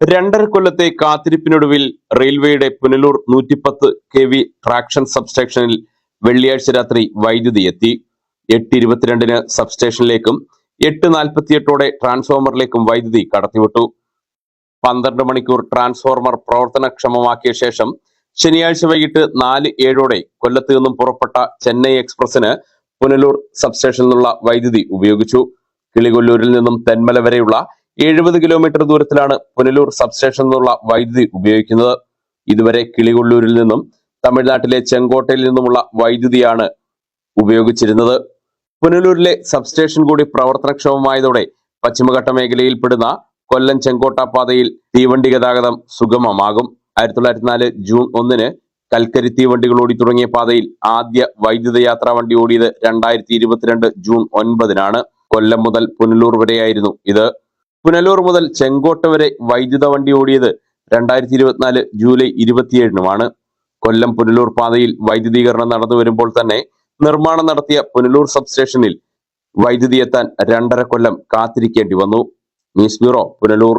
രണ്ടര കൊല്ലത്തെ കാത്തിരിപ്പിനൊടുവിൽ റെയിൽവേയുടെ പുനലൂർ നൂറ്റിപ്പത്ത് കെ വി ട്രാക്ഷൻ സബ്സ്റ്റേഷനിൽ വെള്ളിയാഴ്ച രാത്രി വൈദ്യുതി എത്തി. എട്ട് ഇരുപത്തിരണ്ടിന് സബ്സ്റ്റേഷനിലേക്കും എട്ട് നാൽപ്പത്തിയെട്ടോടെ ട്രാൻസ്ഫോമറിലേക്കും വൈദ്യുതി കടത്തിവിട്ടു. പന്ത്രണ്ട് മണിക്കൂർ ട്രാൻസ്ഫോർമർ പ്രവർത്തനക്ഷമമാക്കിയ ശേഷം ശനിയാഴ്ച വൈകിട്ട് നാല് ഏഴോടെ കൊല്ലത്ത് നിന്നും പുറപ്പെട്ട ചെന്നൈ എക്സ്പ്രസിന് പുനലൂർ സബ്സ്റ്റേഷനിൽ നിന്നുള്ള വൈദ്യുതി ഉപയോഗിച്ചു. കിളികൊല്ലൂരിൽ നിന്നും തെന്മല വരെയുള്ള എഴുപത് കിലോമീറ്റർ ദൂരത്തിലാണ് പുനലൂർ സബ്സ്റ്റേഷനിൽ നിന്നുള്ള വൈദ്യുതി ഉപയോഗിക്കുന്നത്. ഇതുവരെ കിളികൊള്ളൂരിൽ നിന്നും തമിഴ്നാട്ടിലെ ചെങ്കോട്ടയിൽ നിന്നുമുള്ള വൈദ്യുതിയാണ് ഉപയോഗിച്ചിരുന്നത്. പുനലൂരിലെ സബ്സ്റ്റേഷൻ കൂടി പ്രവർത്തനക്ഷമമായതോടെ പശ്ചിമഘട്ട മേഖലയിൽപ്പെടുന്ന കൊല്ലം ചെങ്കോട്ട പാതയിൽ തീവണ്ടി ഗതാഗതം സുഗമമാകും. ആയിരത്തി തൊള്ളായിരത്തി നാല് ജൂൺ ഒന്നിന് കൽക്കരി തീവണ്ടികൾ ഓടി തുടങ്ങിയ പാതയിൽ ആദ്യ വൈദ്യുത യാത്രാ വണ്ടി ഓടിയത് രണ്ടായിരത്തി ഇരുപത്തിരണ്ട് ജൂൺ ഒൻപതിനാണ്. കൊല്ലം മുതൽ പുനലൂർ വരെയായിരുന്നു ഇത്. പുനലൂർ മുതൽ ചെങ്കോട്ട വരെ വൈദ്യുത വണ്ടി ഓടിയത് രണ്ടായിരത്തി ഇരുപത്തിനാല് ജൂലൈ ഇരുപത്തിയേഴിനുമാണ്. കൊല്ലം പുനലൂർ പാതയിൽ വൈദ്യുതീകരണം നടന്നു വരുമ്പോൾ തന്നെ നിർമ്മാണം നടത്തിയ പുനലൂർ സബ്സ്റ്റേഷനിൽ വൈദ്യുതി എത്താൻ രണ്ടര കൊല്ലം കാത്തിരിക്കേണ്ടി വന്നു. News bureau Punalur.